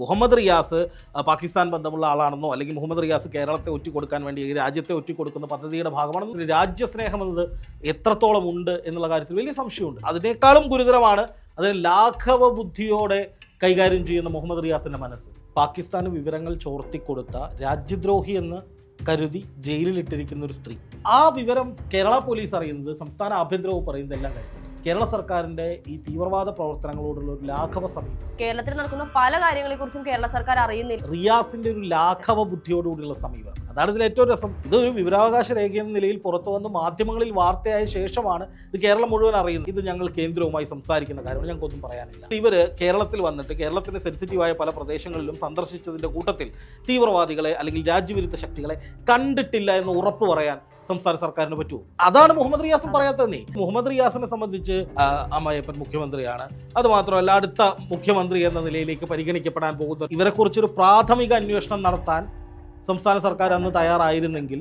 മുഹമ്മദ് റിയാസ് പാകിസ്ഥാൻ ബന്ധമുള്ള ആളാണെന്നോ അല്ലെങ്കിൽ മുഹമ്മദ് റിയാസ് കേരളത്തെ ഒറ്റിക്കൊടുക്കാൻ വേണ്ടി രാജ്യത്തെ ഒറ്റിക്കൊടുക്കുന്ന പദ്ധതിയുടെ ഭാഗമാണെന്ന് രാജ്യസ്നേഹം എന്നത് എത്രത്തോളം ഉണ്ട് എന്നുള്ള കാര്യത്തിൽ വലിയ സംശയമുണ്ട്. അതിനേക്കാളും ഗുരുതരമാണ് അതിന് ലാഘവ ബുദ്ധിയോടെ കൈകാര്യം ചെയ്യുന്ന മുഹമ്മദ് റിയാസിന്റെ മനസ്സ്. പാകിസ്ഥാന് വിവരങ്ങൾ ചോർത്തിക്കൊടുത്ത രാജ്യദ്രോഹി എന്ന് കരുതി ജയിലിലിട്ടിരിക്കുന്ന ഒരു സ്ത്രീ. ആ വിവരം കേരള പോലീസ് അറിയുന്നത് സംസ്ഥാന ആഭ്യന്തര വകുപ്പ് അറിയുന്നതെല്ലാം കഴിഞ്ഞു. കേരള സർക്കാരിന്റെ ഈ തീവ്രവാദ പ്രവർത്തനങ്ങളോടുള്ള ഒരു ലാഘവ സമീപനം. കേരളത്തിൽ നടക്കുന്ന പല കാര്യങ്ങളെ കുറിച്ചും കേരള സർക്കാർ അറിയുന്നില്ല. റിയാസിന്റെ ഒരു ലാഘവ ബുദ്ധിയോടുകൂടിയുള്ള സമീപനം. അതാണ് ഇതിൽ ഏറ്റവും രസം. ഇതൊരു വിവരാവകാശ രേഖ എന്ന നിലയിൽ പുറത്തു വന്ന് മാധ്യമങ്ങളിൽ വാർത്തയായ ശേഷമാണ് ഇത് കേരളം മുഴുവൻ അറിയുന്നത്. ഇത് ഞങ്ങൾ കേന്ദ്രവുമായി സംസാരിക്കുന്ന കാര്യമാണ്. ഞങ്ങൾക്കൊന്നും പറയാനില്ല. ഇവർ കേരളത്തിൽ വന്നിട്ട് കേരളത്തിന് സെൻസിറ്റീവായ പല പ്രദേശങ്ങളിലും സന്ദർശിച്ചതിന്റെ കൂട്ടത്തിൽ തീവ്രവാദികളെ അല്ലെങ്കിൽ രാജ്യവിരുദ്ധ ശക്തികളെ കണ്ടിട്ടില്ല എന്ന് ഉറപ്പ് പറയാൻ സംസ്ഥാന സർക്കാരിന് പറ്റുമോ? അതാണ് മുഹമ്മദ് റിയാസും പറയാത്തത് നീ. മുഹമ്മദ് റിയാസിനെ സംബന്ധിച്ച് അമ്മയപ്പൻ മുഖ്യമന്ത്രിയാണ്. അത് മാത്രമല്ല അടുത്ത മുഖ്യമന്ത്രി എന്ന നിലയിലേക്ക് പരിഗണിക്കപ്പെടാൻ പോകുന്ന ഇവരെക്കുറിച്ചൊരു പ്രാഥമിക അന്വേഷണം നടത്താൻ സംസ്ഥാന സർക്കാർ അന്ന് തയ്യാറായിരുന്നെങ്കിൽ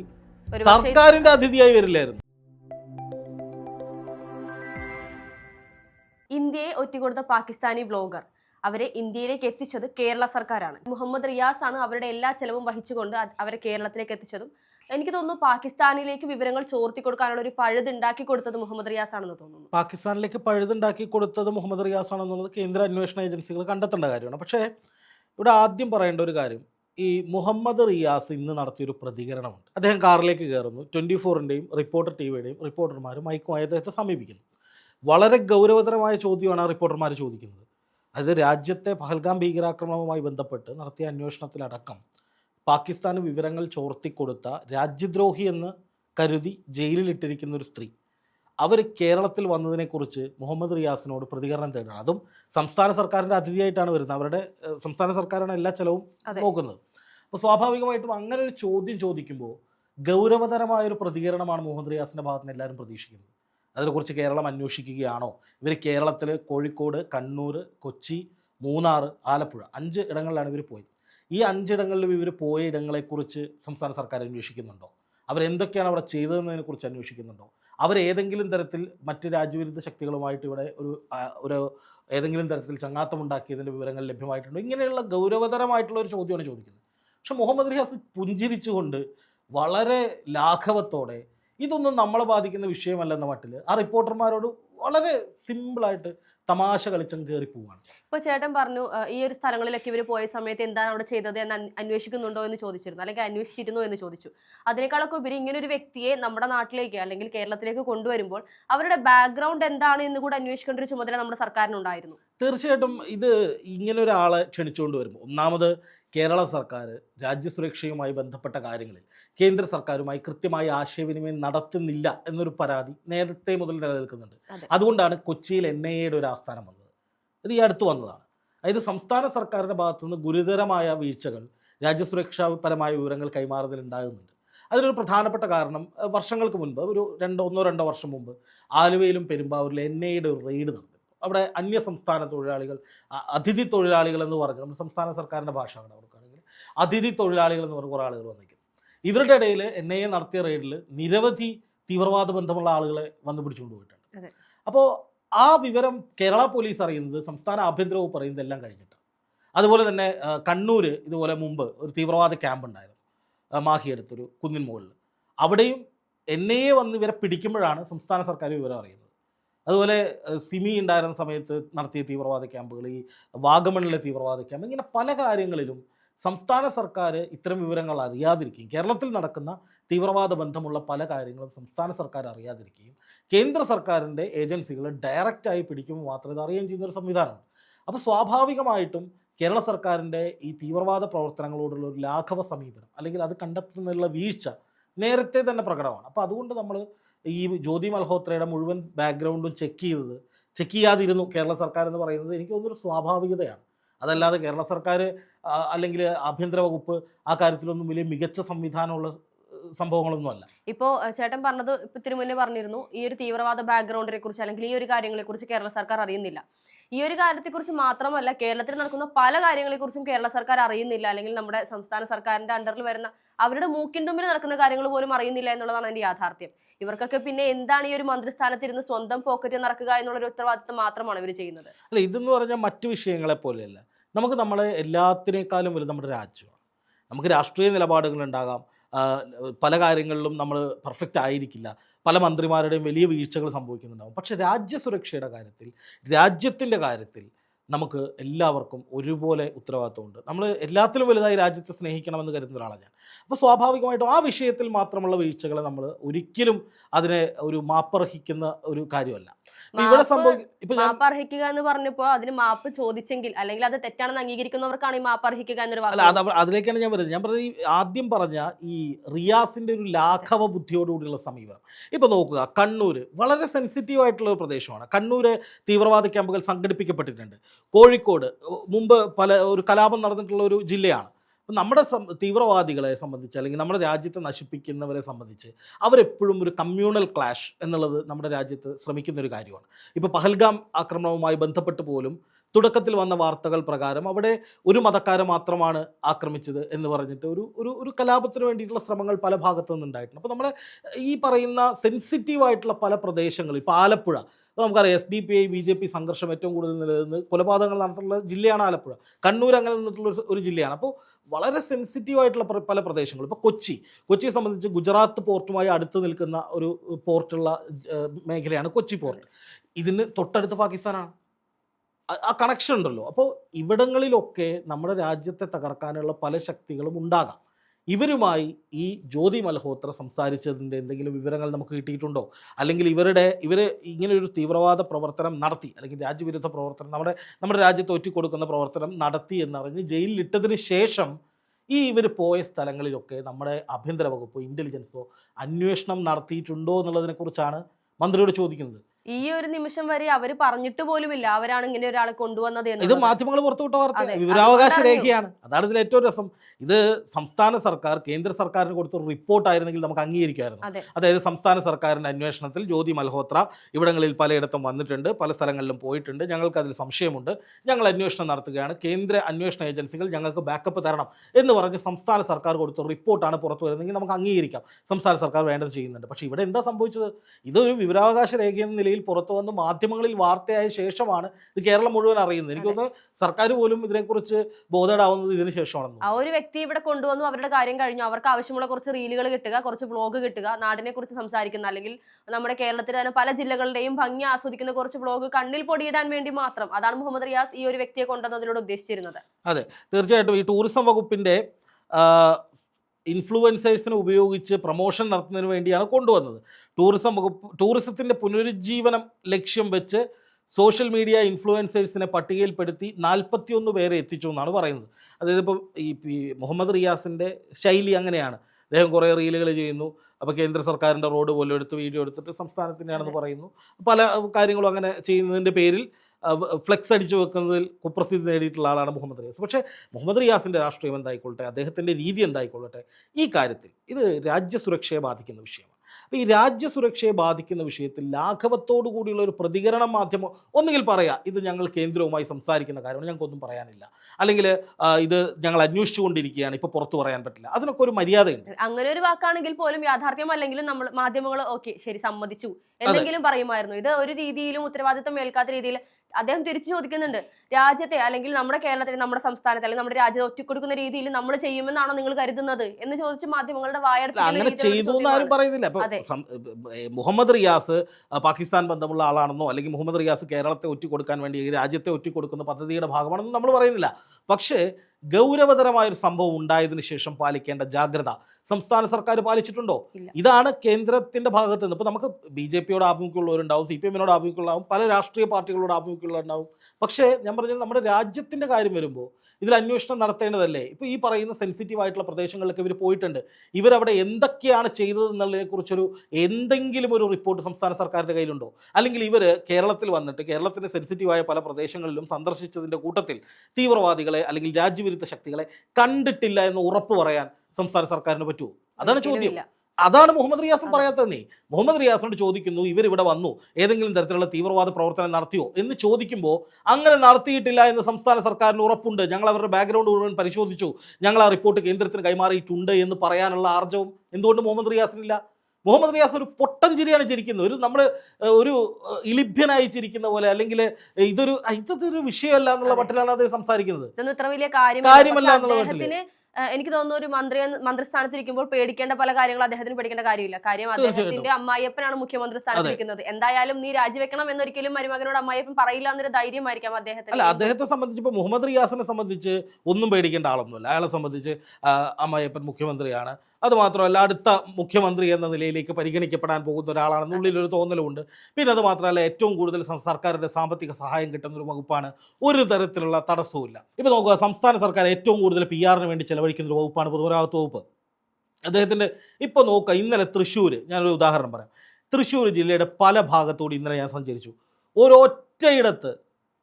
സർക്കാരിന്റെ അതിഥിയായി വരില്ലായിരുന്നു. ഇന്ത്യയെ ഒറ്റിക്കൊടുത്ത പാകിസ്ഥാനി വ്ലോഗർ അവരെ ഇന്ത്യയിലേക്ക് എത്തിച്ചത് കേരള സർക്കാരാണ്. മുഹമ്മദ് റിയാസ് ആണ് അവരുടെ എല്ലാ ചെലവും വഹിച്ചുകൊണ്ട് അവരെ കേരളത്തിലേക്ക് എത്തിച്ചതും. എനിക്ക് തോന്നുന്നു പാകിസ്ഥാനിലേക്ക് വിവരങ്ങൾ ചോർത്തി കൊടുക്കാനുള്ള ഒരു പഴുത് ഉണ്ടാക്കി കൊടുത്തത് മുഹമ്മദ് റിയാസ് ആണെന്ന് തോന്നുന്നു. പാകിസ്ഥാനിലേക്ക് പഴുതുണ്ടാക്കി കൊടുത്തത് മുഹമ്മദ് റിയാസ് ആണെന്നുള്ളത് കേന്ദ്ര അന്വേഷണ ഏജൻസികൾ കണ്ടെത്തേണ്ട കാര്യമാണ്. പക്ഷേ ഇവിടെ ആദ്യം പറയേണ്ട ഒരു കാര്യം. ഈ മുഹമ്മദ് റിയാസ് ഇന്ന് നടത്തിയൊരു പ്രതികരണമുണ്ട്. അദ്ദേഹം കാറിലേക്ക് കയറുന്നു. ട്വന്റി ഫോറിന്റെയും റിപ്പോർട്ടർ ടി വിയുടെയും റിപ്പോർട്ടർമാരും മൈക്കുമായി അദ്ദേഹത്തെ സമീപിക്കുന്നു. വളരെ ഗൗരവതരമായ ചോദ്യമാണ് ആ റിപ്പോർട്ടർമാർ ചോദിക്കുന്നത്. അതായത് രാജ്യത്തെ പഹൽഗാം ഭീകരാക്രമണവുമായി ബന്ധപ്പെട്ട് നടത്തിയ അന്വേഷണത്തിലടക്കം പാകിസ്ഥാന് വിവരങ്ങൾ ചോർത്തിക്കൊടുത്ത രാജ്യദ്രോഹി എന്ന് കരുതി ജയിലിലിട്ടിരിക്കുന്ന ഒരു സ്ത്രീ. അവർ കേരളത്തിൽ വന്നതിനെക്കുറിച്ച് മുഹമ്മദ് റിയാസിനോട് പ്രതികരണം തേടുകയാണ് അതും സംസ്ഥാന സർക്കാരിന്റെ അതിഥിയായിട്ടാണ് വരുന്നത്. അവരുടെ സംസ്ഥാന സർക്കാരാണ് എല്ലാ ചെലവും നോക്കുന്നത്. അപ്പോൾ സ്വാഭാവികമായിട്ടും അങ്ങനെ ഒരു ചോദ്യം ചോദിക്കുമ്പോൾ ഗൗരവതരമായ ഒരു പ്രതികരണമാണ് മുഹമ്മദ് റിയാസിന്റെ ഭാഗത്ത് നിന്ന് എല്ലാവരും പ്രതീക്ഷിക്കുന്നത്. അതിനെക്കുറിച്ച് കേരളം അന്വേഷിക്കുകയാണോ? ഇവർ കേരളത്തിൽ കോഴിക്കോട് കണ്ണൂർ കൊച്ചി മൂന്നാർ ആലപ്പുഴ അഞ്ച് ഇടങ്ങളിലാണ് ഇവർ പോയത്. ഈ അഞ്ചിടങ്ങളിലും ഇവർ പോയ ഇടങ്ങളെക്കുറിച്ച് സംസ്ഥാന സർക്കാർ അന്വേഷിക്കുന്നുണ്ടോ? അവരെന്തൊക്കെയാണ് അവിടെ ചെയ്തതെന്നതിനെക്കുറിച്ച് അന്വേഷിക്കുന്നുണ്ടോ? അവരേതെങ്കിലും തരത്തിൽ മറ്റ് രാജ്യവിരുദ്ധ ശക്തികളുമായിട്ട് ഇവിടെ ഒരു ഒരു ഏതെങ്കിലും തരത്തിൽ ചങ്ങാത്തം ഉണ്ടാക്കിയതിന്റെ വിവരങ്ങൾ ലഭ്യമായിട്ടുണ്ടോ? ഇങ്ങനെയുള്ള ഗൗരവതരമായിട്ടുള്ള ഒരു ചോദ്യമാണ് ചോദിക്കുന്നത്. പക്ഷെ മുഹമ്മദ് റിയാസ് പുഞ്ചിരിച്ചുകൊണ്ട് വളരെ ലാഘവത്തോടെ ഇതൊന്നും നമ്മളെ ബാധിക്കുന്ന വിഷയമല്ലെന്ന മട്ടിൽ ആ റിപ്പോർട്ടർമാരോട് വളരെ സിമ്പിളായിട്ട് തമാശ കളിച്ചും കയറി പോവാണ്. ഇപ്പൊ ചേട്ടൻ പറഞ്ഞു ഈ ഒരു സ്ഥലങ്ങളിലൊക്കെ ഇവർ പോയ സമയത്ത് എന്താണ് അവിടെ ചെയ്തത് എന്ന് അന്വേഷിക്കുന്നുണ്ടോ എന്ന് ചോദിച്ചിരുന്നു അല്ലെങ്കിൽ അന്വേഷിച്ചിരുന്നു എന്ന് ചോദിച്ചു. അതിനേക്കാളൊക്കെ ഉപരി ഇങ്ങനെ ഒരു വ്യക്തിയെ നമ്മുടെ നാട്ടിലേക്ക് അല്ലെങ്കിൽ കേരളത്തിലേക്ക് കൊണ്ടുവരുമ്പോൾ അവരുടെ ബാക്ക്ഗ്രൗണ്ട് എന്താണ് എന്ന് കൂടെ അന്വേഷിക്കേണ്ട ഒരു ചുമതല നമ്മുടെ സർക്കാരിനുണ്ടായിരുന്നു. തീർച്ചയായിട്ടും ഇത് ഇങ്ങനെ ഒരാളെ ക്ഷണിച്ചുകൊണ്ട് വരുമ്പോൾ ഒന്നാമത് കേരള സർക്കാർ രാജ്യസുരക്ഷയുമായി ബന്ധപ്പെട്ട കാര്യങ്ങളിൽ കേന്ദ്ര സർക്കാരുമായി കൃത്യമായി ആശയവിനിമയം നടത്തുന്നില്ല എന്നൊരു പരാതി നേരത്തെ മുതൽ നിലനിൽക്കുന്നുണ്ട്. അതുകൊണ്ടാണ് കൊച്ചിയിൽ എൻ ഐ എയുടെ ഒരു ആസ്ഥാനം വന്നത്. ഇത് ഈ അടുത്ത് വന്നതാണ്. അതായത് സംസ്ഥാന സർക്കാരിന്റെ ഭാഗത്തുനിന്ന് ഗുരുതരമായ വീഴ്ചകൾ രാജ്യസുരക്ഷാപരമായ വിവരങ്ങൾ കൈമാറുന്നതിലുണ്ടാകുന്നുണ്ട് അതിനൊരു പ്രധാനപ്പെട്ട കാരണം വർഷങ്ങൾക്ക് മുൻപ് ഒരു രണ്ടോ ഒന്നോ രണ്ടോ വർഷം മുമ്പ് ആലുവയിലും പെരുമ്പാവൂരിലും എൻ ഐയുടെ ഒരു റെയ്ഡ് നടന്നു. അവിടെ അന്യ സംസ്ഥാന തൊഴിലാളികൾ അതിഥി തൊഴിലാളികൾ എന്ന് പറഞ്ഞ് നമ്മുടെ സംസ്ഥാന സർക്കാരിന്റെ ഭാഷയാണ് അവിടെ അവർക്കാണെങ്കിൽ അതിഥി തൊഴിലാളികൾ എന്ന് പറഞ്ഞ കുറേ ആളുകൾ വന്നിരിക്കുന്നു ഇവരുടെ ഇടയിൽ എൻ ഐ എ നടത്തിയ റെയ്ഡിൽ നിരവധി തീവ്രവാദ ബന്ധമുള്ള ആളുകളെ വന്ന് പിടിച്ചുകൊണ്ട് പോയിട്ടുണ്ട്. അപ്പോൾ ആ വിവരം കേരള പോലീസ് അറിയുന്നത് സംസ്ഥാന ആഭ്യന്തര വകുപ്പ് അറിയുന്നത് എല്ലാം കഴിഞ്ഞിട്ടാണ് അതുപോലെ തന്നെ കണ്ണൂർ ഇതുപോലെ മുമ്പ് ഒരു തീവ്രവാദ ക്യാമ്പ് ഉണ്ടായിരുന്നു. മാഹിയടുത്തൊരു മാഹി അടുത്തൊരു കുന്നിൻ മുകളിൽ. അവിടെയും എൻ ഐ എ വന്ന് ഇവരെ പിടിക്കുമ്പോഴാണ് സംസ്ഥാന സർക്കാർ വിവരം അറിയുന്നത്. അതുപോലെ സിമി ഉണ്ടായിരുന്ന സമയത്ത് നടത്തിയ തീവ്രവാദ ക്യാമ്പുകൾ ഈ വാഗമണിലെ തീവ്രവാദ ക്യാമ്പ് ഇങ്ങനെ പല കാര്യങ്ങളിലും സംസ്ഥാന സർക്കാർ ഇത്തരം വിവരങ്ങൾ അറിയാതിരിക്കുകയും കേരളത്തിൽ നടക്കുന്ന തീവ്രവാദ ബന്ധമുള്ള പല കാര്യങ്ങളും സംസ്ഥാന സർക്കാർ അറിയാതിരിക്കുകയും കേന്ദ്ര സർക്കാരിന്റെ ഏജൻസികൾ ഡയറക്റ്റായി പിടിക്കുമ്പോൾ മാത്രമേ ഇത് അറിയുകയും ചെയ്യുന്ന ഒരു സംവിധാനമുണ്ട് അപ്പോൾ സ്വാഭാവികമായിട്ടും കേരള സർക്കാരിന്റെ ഈ തീവ്രവാദ പ്രവർത്തനങ്ങളോടുള്ള ഒരു ലാഘവ സമീപനം അല്ലെങ്കിൽ അത് കണ്ടെത്തുന്നതിനുള്ള വീഴ്ച നേരത്തെ തന്നെ പ്രകടമാണ്. അപ്പോൾ അതുകൊണ്ട് നമ്മൾ ഈ ജ്യോതി മൽഹോത്രയുടെ മുഴുവൻ ബാക്ക്ഗ്രൗണ്ടും ചെക്ക് ചെയ്തത് ചെക്ക് ചെയ്യാതിരുന്നു കേരള സർക്കാർ എന്ന് പറയുന്നത് എനിക്ക് തോന്നുന്നൊരു സ്വാഭാവികതയാണ്. അതല്ലാതെ കേരള സർക്കാർ അല്ലെങ്കിൽ ആഭ്യന്തര വകുപ്പ് ആ കാര്യത്തിലൊന്നും വലിയ മികച്ച സംവിധാനമുള്ള സംഭവങ്ങളൊന്നുമല്ല ഇപ്പോ അഹ് ചേട്ടൻ പറഞ്ഞത് ഇത്തിരി മുന്നേ പറഞ്ഞിരുന്നു ഈ ഒരു തീവ്രവാദ ബാക്ക്ഗ്രൗണ്ടിനെ കുറിച്ച് അല്ലെങ്കിൽ ഈ ഒരു കാര്യങ്ങളെ കുറിച്ച് കേരള സർക്കാർ അറിയുന്നില്ല. ഈ ഒരു കാര്യത്തെക്കുറിച്ച് മാത്രമല്ല കേരളത്തിൽ നടക്കുന്ന പല കാര്യങ്ങളെക്കുറിച്ചും കേരള സർക്കാർ അറിയുന്നില്ല. അല്ലെങ്കിൽ നമ്മുടെ സംസ്ഥാന സർക്കാരിന്റെ അണ്ടറിൽ വരുന്ന അവരുടെ മൂക്കിന്റെ തുമ്പിൽ നടക്കുന്ന കാര്യങ്ങൾ പോലും അറിയുന്നില്ല എന്നുള്ളതാണ് അതിന്റെ യാഥാർത്ഥ്യം. ഇവർക്കൊക്കെ പിന്നെ എന്താണ് ഈ ഒരു മന്ത്രിസ്ഥാനത്തിരുന്ന് സ്വന്തം പോക്കറ്റ് നടക്കുക എന്നുള്ള ഒരു ഉത്തരവാദിത്തം മാത്രമാണ് ഇവർ ചെയ്യുന്നത്. അല്ല ഇതെന്ന് പറഞ്ഞാൽ മറ്റു വിഷയങ്ങളെ പോലെയല്ല. നമുക്ക് നമ്മളെ എല്ലാത്തിനേക്കാളും വലുത് നമ്മുടെ രാജ്യമാണ്. നമുക്ക് രാഷ്ട്രീയ നിലപാടുകൾ ഉണ്ടാകാം. പല കാര്യങ്ങളിലും നമ്മൾ പെർഫെക്റ്റ് ആയിരിക്കില്ല. പല മന്ത്രിമാരുടെയും വലിയ വീഴ്ചകൾ സംഭവിക്കുന്നുണ്ടാവും. പക്ഷേ രാജ്യസുരക്ഷയുടെ കാര്യത്തിൽ രാജ്യത്തിന്റെ കാര്യത്തിൽ നമുക്ക് എല്ലാവർക്കും ഒരുപോലെ ഉത്തരവാദിത്വമുണ്ട്. നമ്മൾ എല്ലാത്തിലും വലുതായി രാജ്യത്തെ സ്നേഹിക്കണമെന്ന് കരുതുന്ന ഒരാളാണ് ഞാൻ. അപ്പോൾ സ്വാഭാവികമായിട്ടും ആ വിഷയത്തിൽ മാത്രമുള്ള വീഴ്ചകളെ നമ്മൾ ഒരിക്കലും അതിനെ ഒരു മാപ്പർഹിക്കുന്ന ഒരു കാര്യമല്ല. ഇവിടെ മാപ്പ് അർഹിക്കുക എന്ന് പറഞ്ഞപ്പോ അതിന് മാപ്പ് ചോദിച്ചെങ്കിൽ അല്ലെങ്കിൽ അത് തെറ്റാണെന്ന് അംഗീകരിക്കുന്നവർക്കാണ് ഈ മാപ്പ് അർഹിക്കുക എന്നൊരു അതിലേക്കാണ് ഞാൻ പറയുന്നത് ഞാൻ പറഞ്ഞത് ആദ്യം പറഞ്ഞ ഈ റിയാസിന്റെ ഒരു ലാഘവ ബുദ്ധിയോടുകൂടിയുള്ള സമീപനം. ഇപ്പൊ നോക്കുക കണ്ണൂർ വളരെ സെൻസിറ്റീവ് ആയിട്ടുള്ള ഒരു പ്രദേശമാണ്. കണ്ണൂര് തീവ്രവാദ ക്യാമ്പുകൾ സംഘടിപ്പിക്കപ്പെട്ടിട്ടുണ്ട്. കോഴിക്കോട് മുമ്പ് പല ഒരു കലാപം നടന്നിട്ടുള്ള ഒരു ജില്ലയാണ്. അപ്പം നമ്മുടെ തീവ്രവാദികളെ സംബന്ധിച്ച് അല്ലെങ്കിൽ നമ്മുടെ രാജ്യത്തെ നശിപ്പിക്കുന്നവരെ സംബന്ധിച്ച് അവരെപ്പോഴും ഒരു കമ്മ്യൂണൽ ക്ലാഷ് എന്നുള്ളത് നമ്മുടെ രാജ്യത്ത് ശ്രമിക്കുന്ന ഒരു കാര്യമാണ്. ഇപ്പോൾ പഹൽഗാം ആക്രമണവുമായി ബന്ധപ്പെട്ട് പോലും തുടക്കത്തിൽ വന്ന വാർത്തകൾ പ്രകാരം അവിടെ ഒരു മതക്കാരെ മാത്രമാണ് ആക്രമിച്ചത് എന്ന് പറഞ്ഞിട്ട് ഒരു ഒരു ഒരു കലാപത്തിന് വേണ്ടിയിട്ടുള്ള ശ്രമങ്ങൾ പല ഭാഗത്തു നിന്നുണ്ടായിട്ടുണ്ട്. അപ്പോൾ നമ്മുടെ ഈ പറയുന്ന സെൻസിറ്റീവായിട്ടുള്ള പല പ്രദേശങ്ങളിൽ ഇപ്പോൾ ആലപ്പുഴ നമുക്കറിയാം S D P I B J P സംഘർഷം ഏറ്റവും കൂടുതൽ നിലനിന്ന് കൊലപാതകങ്ങൾ നടത്തുന്ന ജില്ലയാണ് ആലപ്പുഴ. കണ്ണൂർ അങ്ങനെ നിന്നിട്ടുള്ള ഒരു- ജില്ലയാണ്. അപ്പോൾ വളരെ സെൻസിറ്റീവ് ആയിട്ടുള്ള പല പ്രദേശങ്ങൾ ഇപ്പോൾ കൊച്ചി കൊച്ചിയെ സംബന്ധിച്ച് ഗുജറാത്ത് പോർട്ടുമായി അടുത്ത് നിൽക്കുന്ന ഒരു പോർട്ടുള്ള മേഖലയാണ് കൊച്ചി പോർട്ട്. ഇതിന് തൊട്ടടുത്ത് പാകിസ്ഥാനാണ്. ആ- കണക്ഷൻ ഉണ്ടല്ലോ. അപ്പോൾ ഇവിടങ്ങളിലൊക്കെ നമ്മുടെ രാജ്യത്തെ തകർക്കാനുള്ള പല ശക്തികളും ഉണ്ടാകാം. ഇവരുമായി ഈ ജ്യോതി മൽഹോത്ര സംസാരിച്ചതിന്റെ എന്തെങ്കിലും വിവരങ്ങൾ നമുക്ക് കിട്ടിയിട്ടുണ്ടോ? അല്ലെങ്കിൽ ഇവരുടെ ഇവർ ഇങ്ങനെയൊരു തീവ്രവാദ പ്രവർത്തനം നടത്തി അല്ലെങ്കിൽ രാജ്യവിരുദ്ധ പ്രവർത്തനം നമ്മുടെ നമ്മുടെ രാജ്യത്ത് ഒറ്റിക്കൊടുക്കുന്ന പ്രവർത്തനം നടത്തി എന്നറിഞ്ഞ് ജയിലിലിട്ടതിന് ശേഷം ഈ ഇവർ പോയ സ്ഥലങ്ങളിലൊക്കെ നമ്മുടെ ആഭ്യന്തര വകുപ്പോ ഇന്റലിജൻസോ അന്വേഷണം നടത്തിയിട്ടുണ്ടോ എന്നുള്ളതിനെക്കുറിച്ചാണ് മന്ത്രിയോട് ചോദിക്കുന്നത്. ഈ ഒരു നിമിഷം വരെ അവർ പറഞ്ഞിട്ട് പോലുമില്ല അവരാണ് ഇങ്ങനെ ഒരാളെ കൊണ്ടുവന്നത് ഇത്. മാധ്യമങ്ങൾ പുറത്തുവിട്ട വാർത്ത വിവരാവകാശ രേഖയാണ്. അതാണ് ഇതിൽ ഏറ്റവും രസം. ഇത് സംസ്ഥാന സർക്കാർ കേന്ദ്ര സർക്കാരിന് കൊടുത്ത റിപ്പോർട്ട് ആയിരുന്നെങ്കിൽ നമുക്ക് അംഗീകരിക്കായിരുന്നു അതായത് സംസ്ഥാന സർക്കാരിന്റെ അന്വേഷണത്തിൽ ജ്യോതി മൽഹോത്ര ഇവിടങ്ങളിൽ പലയിടത്തും വന്നിട്ടുണ്ട് പല സ്ഥലങ്ങളിലും പോയിട്ടുണ്ട്. ഞങ്ങൾക്ക് അതിൽ സംശയമുണ്ട്. ഞങ്ങൾ അന്വേഷണം നടത്തുകയാണ്. കേന്ദ്ര അന്വേഷണ ഏജൻസികൾ ഞങ്ങൾക്ക് ബാക്കപ്പ് തരണം എന്ന് പറഞ്ഞ് സംസ്ഥാന സർക്കാർ കൊടുത്ത റിപ്പോർട്ടാണ് പുറത്തു വരുന്നതെങ്കിൽ നമുക്ക് അംഗീകരിക്കാം. സംസ്ഥാന സർക്കാർ വേണ്ടത് ചെയ്യുന്നുണ്ട്. പക്ഷേ ഇവിടെ എന്താ സംഭവിച്ചത്? ഇതൊരു വിവരാവകാശ രേഖയെന്ന എന്ന നിലയിൽ പുറത്തു വന്ന് മാധ്യമങ്ങളിൽ വാർത്തയായ ശേഷമാണ് ഇത് കേരളം മുഴുവൻ അറിയുന്നത്. എനിക്കൊന്ന് തോന്നുന്നു സർക്കാർ പോലും ഇതിനെക്കുറിച്ച് ബോധേഡാവുന്നത് ഇതിന് ശേഷമാണെന്ന് ആ ഒരു വ്യക്തി ഇവിടെ കൊണ്ടുവന്നു അവരുടെ കാര്യം കഴിഞ്ഞു. അവർക്ക് ആവശ്യമുള്ള കുറച്ച് റീലുകൾ കിട്ടുക കുറച്ച് വ്ളോഗ് കിട്ടുക നാടിനെ കുറിച്ച് സംസാരിക്കുന്ന അല്ലെങ്കിൽ നമ്മുടെ കേരളത്തിലെ തന്നെ പല ജില്ലകളുടെയും ഭംഗി ആസ്വദിക്കുന്ന കുറച്ച് വ്ളോഗ് കണ്ണിൽ പൊടിയിടാൻ വേണ്ടി മാത്രം അതാണ് മുഹമ്മദ് റിയാസ് ഈ ഒരു വ്യക്തിയെ കൊണ്ടുവന്നതിലൂടെ ഉദ്ദേശിച്ചിരുന്നത്. അതെ തീർച്ചയായിട്ടും ഈ ടൂറിസം വകുപ്പിന്റെ ഇൻഫ്ലുവൻസേഴ്സിനെ ഉപയോഗിച്ച് പ്രൊമോഷൻ നടത്തുന്നതിന് വേണ്ടിയാണ് കൊണ്ടുവന്നത്. ടൂറിസം വകുപ്പ് ടൂറിസത്തിന്റെ പുനരുജ്ജീവനം ലക്ഷ്യം വെച്ച് സോഷ്യൽ മീഡിയ ഇൻഫ്ലുവൻസേഴ്സിനെ പട്ടികയിൽപ്പെടുത്തി നാൽപ്പത്തിയൊന്ന് പേരെ എത്തിച്ചു എന്നാണ് പറയുന്നത്. അതായത് ഇപ്പോൾ ഈ മുഹമ്മദ് റിയാസിന്റെ ശൈലി അങ്ങനെയാണ്. അദ്ദേഹം കുറേ റീലുകൾ ചെയ്യുന്നു. അപ്പോൾ കേന്ദ്ര സർക്കാരിന്റെ റോഡ് പോലും എടുത്ത് വീഡിയോ എടുത്തിട്ട് സംസ്ഥാനത്തിന്റെയാണെന്ന് പറയുന്നു. പല കാര്യങ്ങളും അങ്ങനെ ചെയ്യുന്നതിന്റെ പേരിൽ ഫ്ലെക്സ് അടിച്ചു വെക്കുന്നതിൽ കുപ്രസിദ്ധി നേടിയിട്ടുള്ള ആളാണ് മുഹമ്മദ് റിയാസ്. പക്ഷേ മുഹമ്മദ് റിയാസിന്റെ രാഷ്ട്രീയം എന്തായിക്കൊള്ളട്ടെ? അദ്ദേഹത്തിന്റെ രീതി എന്തായിക്കൊള്ളട്ടെ? ഈ കാര്യത്തിൽ ഇത് രാജ്യസുരക്ഷയെ ബാധിക്കുന്ന വിഷയമാണ്. അപ്പോൾ ഈ രാജ്യസുരക്ഷയെ ബാധിക്കുന്ന വിഷയത്തിൽ ലാഘവത്തോടു കൂടിയുള്ള ഒരു പ്രതികരണം മാധ്യമം ഒന്നുകിൽ പറയാം ഇത് ഞങ്ങൾ കേന്ദ്രവുമായി സംസാരിക്കുന്ന കാര്യമാണ് ഞങ്ങൾക്കൊന്നും പറയാനില്ല. അല്ലെങ്കിൽ ഇത് ഞങ്ങൾ അന്വേഷിച്ചുകൊണ്ടിരിക്കുകയാണ് ഇപ്പോൾ പുറത്തു പറയാൻ പറ്റില്ല. അതിനൊക്കെ ഒരു മര്യാദയുണ്ട്. അങ്ങനെ ഒരു വാക്കാണെങ്കിൽ പോലും യാഥാർത്ഥ്യം യാഥാർത്ഥ്യമല്ലെങ്കിലും നമ്മൾ മാധ്യമങ്ങൾ ഓക്കെ ശരി സമ്മതിച്ചു. എന്തെങ്കിലും പറയുമായിരുന്നു. ഇത് ഒരു രീതിയിലും ഉത്തരവാദിത്തം ഏൽക്കാത്ത രീതിയിൽ അദ്ദേഹം തിരിച്ചു ചോദിക്കുന്നുണ്ട് രാജ്യത്തെ അല്ലെങ്കിൽ നമ്മുടെ കേരളത്തിലെ നമ്മുടെ സംസ്ഥാനത്തെ അല്ലെങ്കിൽ നമ്മുടെ രാജ്യത്തെ ഒറ്റക്കൊടുക്കുന്ന രീതിയിൽ നമ്മൾ ചെയ്യുമെന്നാണോ നിങ്ങൾ കരുതുന്നത്? എന്ന് ചോദിച്ച് മാധ്യമങ്ങളുടെ അങ്ങനെ ചെയ്തു ആരും പറയുന്നില്ല. മുഹമ്മദ് റിയാസ് പാകിസ്ഥാൻ ബന്ധമുള്ള ആളാണെന്നോ അല്ലെങ്കിൽ മുഹമ്മദ് റിയാസ് കേരളത്തെ ഒറ്റ കൊടുക്കാൻ വേണ്ടി രാജ്യത്തെ ഒറ്റ കൊടുക്കുന്ന പദ്ധതിയുടെ ഭാഗമാണെന്ന് നമ്മൾ പറയുന്നില്ല. പക്ഷേ ഗൗരവതരമായ ഒരു സംഭവം ഉണ്ടായതിനു ശേഷം പാലിക്കേണ്ട ജാഗ്രത സംസ്ഥാന സർക്കാർ പാലിച്ചിട്ടുണ്ടോ? ഇതാണ് കേന്ദ്രത്തിന്റെ ഭാഗത്ത് നിന്ന്. ഇപ്പൊ നമുക്ക് ബി ജെ പിയോട് ആഭിമുഖ്യമുള്ളവരുണ്ടാവും സി പി എമ്മിനോട് ആഭിമുഖ്യമുള്ളതാവും പല രാഷ്ട്രീയ പാർട്ടികളോട് ആഭിമുഖ്യമുള്ളവരുണ്ടാവും. പക്ഷേ ഞാൻ പറഞ്ഞത് നമ്മുടെ രാജ്യത്തിന്റെ കാര്യം വരുമ്പോൾ ഇതിൽ അന്വേഷണം നടത്തേണ്ടതല്ലേ? ഇപ്പോൾ ഈ പറയുന്ന സെൻസിറ്റീവ് ആയിട്ടുള്ള പ്രദേശങ്ങളിലൊക്കെ ഇവർ പോയിട്ടുണ്ട്. ഇവരവിടെ എന്തൊക്കെയാണ് ചെയ്തത് എന്നുള്ളതിനെക്കുറിച്ചൊരു എന്തെങ്കിലും ഒരു റിപ്പോർട്ട് സംസ്ഥാന സർക്കാരിന്റെ കയ്യിലുണ്ടോ? അല്ലെങ്കിൽ ഇവർ കേരളത്തിൽ വന്നിട്ട് കേരളത്തിന്റെ സെൻസിറ്റീവായ പല പ്രദേശങ്ങളിലും സന്ദർശിച്ചതിന്റെ കൂട്ടത്തിൽ തീവ്രവാദികളെ അല്ലെങ്കിൽ രാജ്യവിരുദ്ധ ശക്തികളെ കണ്ടിട്ടില്ല എന്ന് ഉറപ്പ് പറയാൻ സംസ്ഥാന സർക്കാരിന് പറ്റുമോ അതാണ് ചോദ്യം. അതാണ് മുഹമ്മദ് റിയാസും അതെ. നീ. മുഹമ്മദ് റിയാസിനോട് ചോദിക്കുന്നു ഇവരിവിടെ വന്നു ഏതെങ്കിലും തരത്തിലുള്ള തീവ്രവാദ പ്രവർത്തനം നടത്തിയോ എന്ന് ചോദിക്കുമ്പോൾ അങ്ങനെ നടത്തിയിട്ടില്ല എന്ന് സംസ്ഥാന സർക്കാരിന് ഉറപ്പുണ്ട്. ഞങ്ങൾ അവരുടെ ബാക്ക്ഗ്രൗണ്ട് മുഴുവൻ പരിശോധിച്ചു. ഞങ്ങൾ ആ റിപ്പോർട്ട് കേന്ദ്രത്തിന് കൈമാറിയിട്ടുണ്ട് എന്ന് പറയാനുള്ള ആർജവും എന്തുകൊണ്ട് മുഹമ്മദ് റിയാസിനില്ല? മുഹമ്മദ് റിയാസ് ഒരു പൊട്ടൻ ചിരിയാണ് ചിരിക്കുന്നത്. ഒരു നമ്മൾ ഒരു ഇലിഭ്യനായി ചിരിക്കുന്ന പോലെ അല്ലെങ്കിൽ ഇതൊരു ഇതൊരു വിഷയമല്ല എന്നുള്ള പട്ടിലാണ് അദ്ദേഹം അത് സംസാരിക്കുന്നത്. കാര്യമല്ല. എന്നുള്ള മട്ടിൽ. എനിക്ക് തോന്നുന്നു ഒരു മന്ത്രി മന്ത്രിസ്ഥാനത്തിരിക്കുമ്പോൾ പേടിക്കേണ്ട പല കാര്യങ്ങളും അദ്ദേഹത്തിന് പേടിക്കേണ്ട കാര്യമില്ല. കാര്യം അദ്ദേഹത്തിന്റെ അമ്മായിയപ്പനാണ് മുഖ്യമന്ത്രി സ്ഥാനത്ത് ഇരിക്കുന്നത് എന്തായാലും നീ രാജിവെക്കണം എന്നൊരിക്കലും മരുമകനോട് അമ്മായിയപ്പൻ പറയില്ല എന്നൊരു ധൈര്യമായിരിക്കാം അദ്ദേഹത്തിന്. അല്ല അദ്ദേഹത്തെ സംബന്ധിച്ച് ഇപ്പോൾ മുഹമ്മദ് റിയാസിനെ സംബന്ധിച്ച് ഒന്നും പേടിക്കേണ്ട ആളൊന്നുമില്ല. അയാളെ സംബന്ധിച്ച് അമ്മായിയപ്പൻ മുഖ്യമന്ത്രിയാണ്. അത് മാത്രമല്ല അടുത്ത മുഖ്യമന്ത്രി എന്ന നിലയിലേക്ക് പരിഗണിക്കപ്പെടാൻ പോകുന്ന ഒരാളാണെന്ന് ഉള്ളിലൊരു തോന്നലുമുണ്ട്. പിന്നെ അത് മാത്രമല്ല ഏറ്റവും കൂടുതൽ സർക്കാരിന്റെ സാമ്പത്തിക സഹായം കിട്ടുന്ന ഒരു വകുപ്പാണ്. ഒരു തരത്തിലുള്ള തടസ്സവുമില്ല. ഇപ്പോൾ നോക്കുക സംസ്ഥാന സർക്കാർ ഏറ്റവും കൂടുതൽ പി ആറിന് വേണ്ടി ചെലവഴിക്കുന്ന ഒരു വകുപ്പാണ് പൊതുമരാമത്ത് വകുപ്പ്. അദ്ദേഹത്തിന്റെ ഇപ്പോൾ നോക്കുക ഇന്നലെ തൃശ്ശൂർ ഞാനൊരു ഉദാഹരണം പറയാം. തൃശ്ശൂർ ജില്ലയുടെ പല ഭാഗത്തോട് ഇന്നലെ ഞാൻ സഞ്ചരിച്ചു. ഒരൊറ്റയിടത്ത്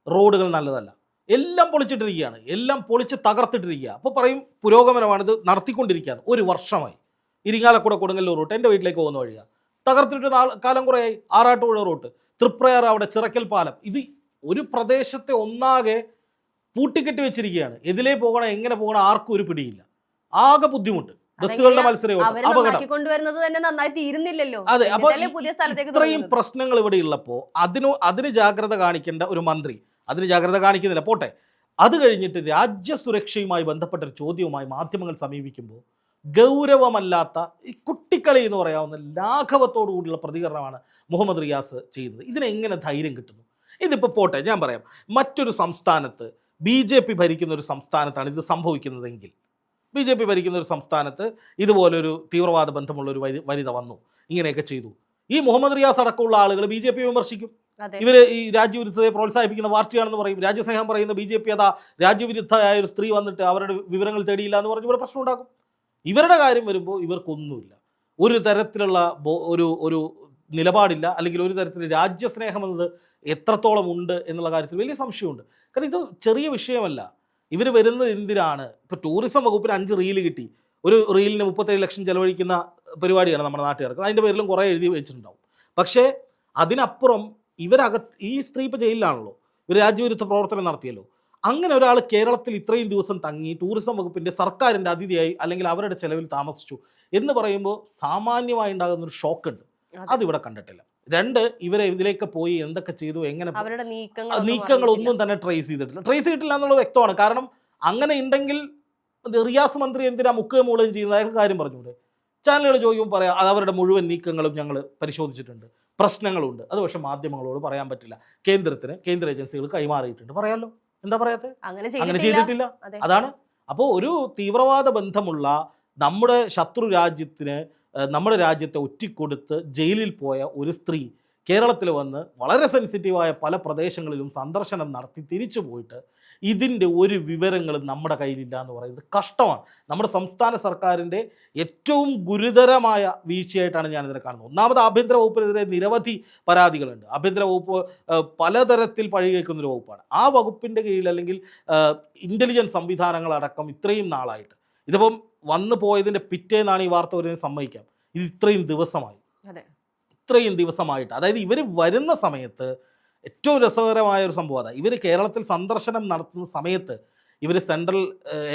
റോഡുകൾ നല്ലതല്ല. എല്ലാം പൊളിച്ചിട്ടിരിക്കുകയാണ്. എല്ലാം പൊളിച്ച് തകർത്തിട്ടിരിക്കുക അപ്പോൾ പറയും പുരോഗമനമാണ് ഇത് നടത്തിക്കൊണ്ടിരിക്കുകയാണ്. ഒരു വർഷമായി. ഇരിങ്ങാലക്കുട കൊടുങ്ങല്ലൂർ റൂട്ട്. എന്റെ വീട്ടിലേക്ക് പോകുന്ന വഴിയാണ് തകർത്തിട്ട് കാലം കുറേയായി. ആറാട്ടുപുഴ റൂട്ട്. തൃപ്രയാർ അവിടെ ചിറക്കൽ പാലം. ഇത് ഒരു പ്രദേശത്തെ ഒന്നാകെ പൂട്ടിക്കെട്ടി വെച്ചിരിക്കുകയാണ്. എതിലേ പോകണം എങ്ങനെ പോകണം ആർക്കും ഒരു പിടിയില്ല. ആകെ ബുദ്ധിമുട്ട്. ബസ്സുകളുടെ മത്സരം അപകടം. അതെ അപ്പൊ ഇത്രയും പ്രശ്നങ്ങൾ ഇവിടെ ഉള്ളപ്പോ അതിനു അതിന് ജാഗ്രത കാണിക്കേണ്ട ഒരു മന്ത്രി അതിന് ജാഗ്രത കാണിക്കുന്നില്ല. പോട്ടെ. അത് കഴിഞ്ഞിട്ട് രാജ്യസുരക്ഷയുമായി ബന്ധപ്പെട്ട ഒരു ചോദ്യവുമായി മാധ്യമങ്ങൾ സമീപിക്കുമ്പോൾ ഗൗരവമല്ലാത്ത ഈ കുട്ടിക്കളി എന്ന് പറയാവുന്ന ലാഘവത്തോടു കൂടിയുള്ള പ്രതികരണമാണ് മുഹമ്മദ് റിയാസ് ചെയ്യുന്നത്. ഇതിനെങ്ങനെ ധൈര്യം കിട്ടുന്നു? ഇതിപ്പോൾ പോട്ടെ. ഞാൻ പറയാം. മറ്റൊരു സംസ്ഥാനത്ത് ബി ജെ പി ഭരിക്കുന്ന ഒരു സംസ്ഥാനത്താണ് ഇത് സംഭവിക്കുന്നതെങ്കിൽ ബി ജെ പി ഭരിക്കുന്ന ഒരു സംസ്ഥാനത്ത് ഇതുപോലൊരു തീവ്രവാദ ബന്ധമുള്ള ഒരു വനിത വന്നു. ഇങ്ങനെയൊക്കെ ചെയ്തു. ഈ മുഹമ്മദ് റിയാസ് അടക്കമുള്ള ആളുകൾ ബി ജെ പി വിമർശിക്കും. ഇവർ ഈ രാജ്യവിരുദ്ധതയെ പ്രോത്സാഹിപ്പിക്കുന്ന പാർട്ടിയാണെന്ന് പറയും. രാജ്യസ്നേഹം പറയുന്ന ബി ജെ പി അതാ രാജ്യവിരുദ്ധയായ ഒരു സ്ത്രീ വന്നിട്ട് അവരുടെ വിവരങ്ങൾ തേടിയില്ല എന്ന് പറഞ്ഞ് ഇവിടെ പ്രശ്നം ഉണ്ടാക്കും ഇവരുടെ കാര്യം വരുമ്പോൾ ഇവർക്കൊന്നുമില്ല. ഒരു തരത്തിലുള്ള ഒരു ഒരു നിലപാടില്ല. അല്ലെങ്കിൽ ഒരു തരത്തിൽ രാജ്യസ്നേഹം എന്നത് എത്രത്തോളം ഉണ്ട് എന്നുള്ള കാര്യത്തിൽ വലിയ സംശയമുണ്ട്. കാരണം ഇത് ചെറിയ വിഷയമല്ല. ഇവർ വരുന്നത് എന്തിനാണ്? ഇപ്പോൾ ടൂറിസം വകുപ്പിന് അഞ്ച് റീൽ കിട്ടി. ഒരു റീലിന് മുപ്പത്തേഴ് ലക്ഷം ചെലവഴിക്കുന്ന പരിപാടിയാണ് നമ്മുടെ നാട്ടുകാർക്ക്. അതിന്റെ പേരിലും കുറേ എഴുതി വെച്ചിട്ടുണ്ടാവും. പക്ഷേ അതിനപ്പുറം ഇവരകത്ത് ഈ സ്ത്രീ ഇപ്പോൾ ജയിലിലാണല്ലോ. ഇവർ രാജ്യവിരുദ്ധ പ്രവർത്തനം നടത്തിയല്ലോ. അങ്ങനെ ഒരാൾ കേരളത്തിൽ ഇത്രയും ദിവസം തങ്ങി ടൂറിസം വകുപ്പിന്റെ സർക്കാരിന്റെ അതിഥിയായി അല്ലെങ്കിൽ അവരുടെ ചെലവിൽ താമസിച്ചു എന്ന് പറയുമ്പോൾ സാമാന്യമായി ഉണ്ടാകുന്ന ഒരു ഷോക്ക് ഉണ്ട് അതെ. അതിവിടെ കണ്ടിട്ടില്ല. രണ്ട് ഇവരെ ഇതിലേക്ക് പോയി എന്തൊക്കെ ചെയ്തു എങ്ങനെ നീക്കങ്ങൾ ഒന്നും തന്നെ ട്രേസ് ചെയ്തിട്ടില്ല. ട്രേസ് ചെയ്തിട്ടില്ല എന്നുള്ളത് വ്യക്തമാണ്. കാരണം അങ്ങനെ ഉണ്ടെങ്കിൽ റിയാസ് മന്ത്രി എന്തിനാ മുക്കുകയും മൂളുകയും ചെയ്യുന്നതായ കാര്യം പറഞ്ഞുകൂടെ? ചാനലുകൾ ചോദിക്കുമ്പോൾ പറയാം അത് അവരുടെ മുഴുവൻ നീക്കങ്ങളും ഞങ്ങൾ പരിശോധിച്ചിട്ടുണ്ട്. പ്രശ്നങ്ങളുണ്ട്. അത് പക്ഷെ മാധ്യമങ്ങളോട് പറയാൻ പറ്റില്ല. കേന്ദ്രത്തിന് കേന്ദ്ര ഏജൻസികൾ കൈമാറിയിട്ടുണ്ട്. പറയാമല്ലോ എന്താ പറയാത്തെ? അങ്ങനെ ചെയ്തിട്ടില്ല. അതാണ്. അപ്പോൾ ഒരു തീവ്രവാദ ബന്ധമുള്ള നമ്മുടെ ശത്രു രാജ്യത്തിന് നമ്മുടെ രാജ്യത്തെ ഒറ്റിക്കൊടുത്ത് ജയിലിൽ പോയ ഒരു സ്ത്രീ കേരളത്തിൽ വന്ന് വളരെ സെൻസിറ്റീവായ പല പ്രദേശങ്ങളിലും സന്ദർശനം നടത്തി തിരിച്ചു പോയിട്ട് ഇതിന്റെ ഒരു വിവരങ്ങളും നമ്മുടെ കയ്യിലില്ല എന്ന് പറയുന്നത് കഷ്ടമാണ്. നമ്മുടെ സംസ്ഥാന സർക്കാരിന്റെ ഏറ്റവും ഗുരുതരമായ വീഴ്ചയായിട്ടാണ് ഞാനിതിനെ കാണുന്നത്. ഒന്നാമത് ആഭ്യന്തര വകുപ്പിനെതിരെ നിരവധി പരാതികളുണ്ട്. ആഭ്യന്തര വകുപ്പ് പലതരത്തിൽ പഴി കേൾക്കുന്ന ഒരു വകുപ്പാണ്. ആ വകുപ്പിന്റെ കീഴിൽ അല്ലെങ്കിൽ ഇന്റലിജൻസ് സംവിധാനങ്ങളടക്കം ഇത്രയും നാളായിട്ട്. ഇതിപ്പം വന്നു പോയതിന്റെ പിറ്റേന്നാണ് ഈ വാർത്ത വരുന്നത് സമ്മതിക്കാം. ഇത് ഇത്രയും ദിവസമായി. ഇത്രയും ദിവസമായിട്ട്. അതായത് ഇവർ വരുന്ന സമയത്ത് ഏറ്റവും രസകരമായ ഒരു സംഭവം അതാണ് ഇവർ കേരളത്തിൽ സന്ദർശനം നടത്തുന്ന സമയത്ത് ഇവർ സെൻട്രൽ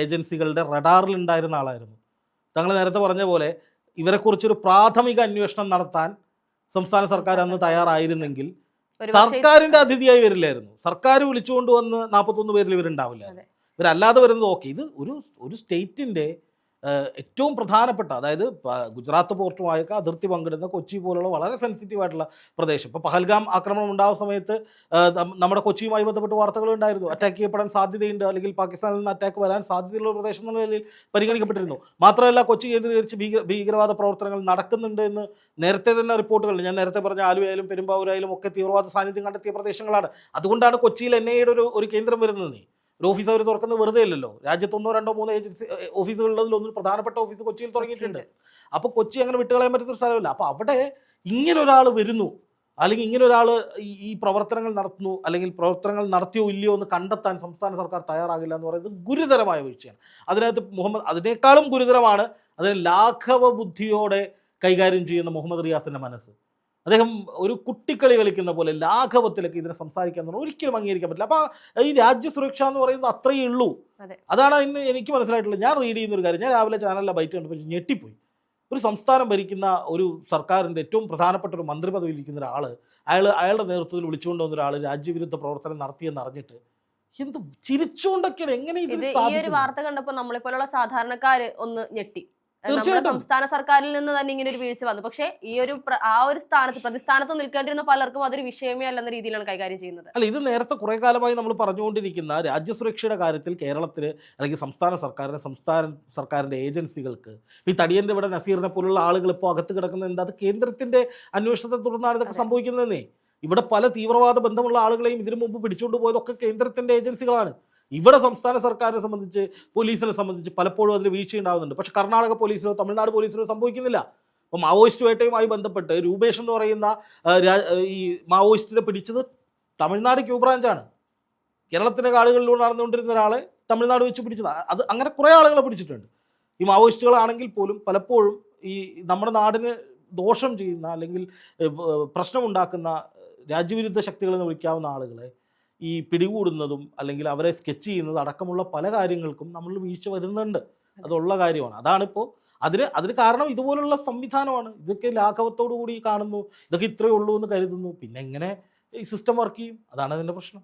ഏജൻസികളുടെ റഡാറിൽ ഉണ്ടായിരുന്ന ആളായിരുന്നു. തങ്ങൾ നേരത്തെ പറഞ്ഞ പോലെ ഇവരെക്കുറിച്ചൊരു പ്രാഥമിക അന്വേഷണം നടത്താൻ സംസ്ഥാന സർക്കാർ അന്ന് തയ്യാറായിരുന്നെങ്കിൽ സർക്കാരിന്റെ അതിഥിയായി വരില്ലായിരുന്നു. സർക്കാർ വിളിച്ചുകൊണ്ട് വന്ന് നാൽപ്പത്തൊന്ന് പേരിൽ ഇവരുണ്ടാവില്ല. ഇവരല്ലാതെ വരുന്നത് ഓക്കെ. ഇത് ഒരു ഒരു സ്റ്റേറ്റിന്റെ ഏറ്റവും പ്രധാനപ്പെട്ട അതായത് ഗുജറാത്ത് പോർട്ടുമായൊക്കെ അതിർത്തി പങ്കിടുന്ന കൊച്ചി പോലുള്ള വളരെ സെൻസിറ്റീവ് ആയിട്ടുള്ള പ്രദേശം. ഇപ്പോൾ പഹൽഗാം ആക്രമണം ഉണ്ടാകുന്ന സമയത്ത് നമ്മുടെ കൊച്ചിയുമായി ബന്ധപ്പെട്ട് വാർത്തകൾ ഉണ്ടായിരുന്നു. അറ്റാക്ക് ചെയ്യപ്പെടാൻ സാധ്യതയുണ്ട് അല്ലെങ്കിൽ പാകിസ്ഥാനിൽ നിന്ന് അറ്റാക്ക് വരാൻ സാധ്യതയുള്ള പ്രദേശം എന്നുള്ള നിലയിൽ പരിഗണിക്കപ്പെട്ടിരുന്നു. മാത്രമല്ല കൊച്ചി കേന്ദ്രീകരിച്ച് ഭീകര ഭീകരവാദ പ്രവർത്തനങ്ങൾ നടക്കുന്നുണ്ട് എന്ന് നേരത്തെ തന്നെ റിപ്പോർട്ടുകൾ ഞാൻ നേരത്തെ പറഞ്ഞ ആലുവയായാലും പെരുമ്പാവൂരായാലും ഒക്കെ തീവ്രവാദ സാന്നിധ്യം കണ്ടെത്തിയ പ്രദേശങ്ങളാണ്. അതുകൊണ്ടാണ് കൊച്ചിയിൽ എൻ ഐയുടെ ഒരു ഒരു കേന്ദ്രം വരുന്നത്. ഒരു ഓഫീസ് അവർ തുറക്കുന്നത് വെറുതെ അല്ലല്ലോ. രാജ്യത്തൊന്നോ രണ്ടോ മൂന്നോ ഏജൻസി ഓഫീസുകളിൽ ഒന്നും പ്രധാനപ്പെട്ട ഓഫീസ് കൊച്ചിയിൽ തുടങ്ങിയിട്ടുണ്ട്. അപ്പോൾ കൊച്ചി അങ്ങനെ വിട്ടുകളയാൻ പറ്റുന്ന ഒരു സ്ഥലമല്ല. അപ്പോൾ അവിടെ ഇങ്ങനെ ഒരാൾ വരുന്നു. അല്ലെങ്കിൽ ഇങ്ങനെ ഒരാൾ ഈ ഈ പ്രവർത്തനങ്ങൾ നടത്തുന്നു അല്ലെങ്കിൽ പ്രവർത്തനങ്ങൾ നടത്തിയോ ഇല്ലയോ എന്ന് കണ്ടെത്താൻ സംസ്ഥാന സർക്കാർ തയ്യാറാകില്ല എന്ന് പറയുന്നത് ഗുരുതരമായ വീഴ്ചയാണ് അതിനകത്ത് മുഹമ്മദ് അതിനേക്കാളും ഗുരുതരമാണ് അതിനെ ലാഘവ ബുദ്ധിയോടെ കൈകാര്യം ചെയ്യുന്ന മുഹമ്മദ് റിയാസിന്റെ മനസ്സ്. അദ്ദേഹം ഒരു കുട്ടിക്കളി കളിക്കുന്ന പോലെ ലാഘവത്തിലൊക്കെ ഇതിനെ സംസാരിക്കാൻ പറഞ്ഞാൽ ഒരിക്കലും അംഗീകരിക്കാൻ പറ്റില്ല. അപ്പോൾ ഈ രാജ്യസുരക്ഷ എന്ന് പറയുന്നത് അത്രയേ ഉള്ളൂ. അതെ. അതാണ് ഇന്ന് എനിക്ക് മനസ്സിലായിട്ടുള്ളത്. ഞാൻ റീഡ് ചെയ്യുന്ന ഒരു കാര്യം. ഞാൻ രാവിലെ ചാനലിലെ ബൈറ്റ് കണ്ടപ്പോൾ ഞെട്ടിപ്പോയി. ഒരു സംസ്ഥാനം ഭരിക്കുന്ന ഒരു സർക്കാരിന്റെ ഏറ്റവും പ്രധാനപ്പെട്ട ഒരു മന്ത്രി പദവിയിൽ ഇരിക്കുന്ന ഒരാൾ അയാൾ അയാളുടെ നേതൃത്വത്തിൽ വിളിച്ചുകൊണ്ട് വന്ന ഒരാൾ രാജ്യവിരുദ്ധ പ്രവർത്തനം നടത്തിയെന്ന് അറിഞ്ഞിട്ട് എന്ത് ചിരിച്ചുകൊണ്ടൊക്കെയാണ് എങ്ങനെ ഈ ഒരു വാർത്ത കണ്ടപ്പോൾ നമ്മളെപ്പോലുള്ള സാധാരണക്കാര് ഒന്ന് ഞെട്ടി. സംസ്ഥാന സർക്കാരിൽ നിന്ന് തന്നെ ഇങ്ങനെ ഒരു വീഴ്ച വന്നു. പക്ഷേ ഈ ഒരു ആ ഒരു സ്ഥാനത്ത് പ്രതിസ്ഥാനത്ത് നിൽക്കേണ്ടിരുന്ന പലർക്കും അതൊരു വിഷയമേ അല്ലെന്ന രീതിയിലാണ് കൈകാര്യം ചെയ്യുന്നത്. അല്ല ഇത് നേരത്തെ കുറെ കാലമായി നമ്മൾ പറഞ്ഞുകൊണ്ടിരിക്കുന്ന രാജ്യസുരക്ഷയുടെ കാര്യത്തിൽ കേരളത്തിന് അല്ലെങ്കിൽ സംസ്ഥാന സർക്കാരിന് സംസ്ഥാന സർക്കാരിന്റെ ഏജൻസികൾക്ക് ഈ തടിയന്റെ ഇവിടെ നസീറിനെ പോലുള്ള ആളുകൾ ഇപ്പോൾ അകത്ത് കിടക്കുന്ന എന്താ? അത് കേന്ദ്രത്തിന്റെ അന്വേഷണത്തെ തുടർന്നാണ് ഇതൊക്കെ സംഭവിക്കുന്നതെന്നേ. ഇവിടെ പല തീവ്രവാദ ബന്ധമുള്ള ആളുകളെയും ഇതിനു മുമ്പ് പിടിച്ചുകൊണ്ട് പോയതൊക്കെ കേന്ദ്രത്തിന്റെ ഏജൻസികളാണ്. ഇവിടെ സംസ്ഥാന സർക്കാരിനെ സംബന്ധിച്ച് പോലീസിനെ സംബന്ധിച്ച് പലപ്പോഴും അതിൽ വീഴ്ച ഉണ്ടാകുന്നുണ്ട് പക്ഷേ കർണാടക പോലീസിനോ തമിഴ്നാട് പോലീസിനോ സംഭവിക്കുന്നില്ല. അപ്പോൾ മാവോയിസ്റ്റ് വേട്ടയുമായി ബന്ധപ്പെട്ട് രൂപേഷ് എന്ന് പറയുന്ന ഈ മാവോയിസ്റ്റിനെ പിടിച്ചത് തമിഴ്നാട് ക്യൂ ബ്രാഞ്ചാണ്. കേരളത്തിന്റെ കാടുകളിലൂടെ നടന്നുകൊണ്ടിരുന്ന ഒരാളെ തമിഴ്നാട് വെച്ച് പിടിച്ചത്. അത് അങ്ങനെ കുറേ ആളുകളെ പിടിച്ചിട്ടുണ്ട്. ഈ മാവോയിസ്റ്റുകളാണെങ്കിൽ പോലും പലപ്പോഴും ഈ നമ്മുടെ നാടിന് ദോഷം ചെയ്യുന്ന അല്ലെങ്കിൽ പ്രശ്നമുണ്ടാക്കുന്ന രാജ്യവിരുദ്ധ ശക്തികളെന്ന് വിളിക്കാവുന്ന ആളുകളെ ഈ പിടികൂടുന്നതും അല്ലെങ്കിൽ അവരെ സ്കെച്ച് ചെയ്യുന്നത് അടക്കമുള്ള പല കാര്യങ്ങൾക്കും നമ്മൾ വീഴ്ച വരുന്നുണ്ട്. അതുള്ള കാര്യമാണ്. അതാണിപ്പോൾ അതിന് അതിന് കാരണം ഇതുപോലുള്ള സംവിധാനമാണ്. ഇതൊക്കെ ലാഘവത്തോടു കൂടി കാണുന്നു. ഇതൊക്കെ ഇത്രയേ ഉള്ളൂ എന്ന് കരുതുന്നു. പിന്നെ എങ്ങനെ ഈ സിസ്റ്റം വർക്ക് ചെയ്യും? അതാണ് അതിന്റെ പ്രശ്നം.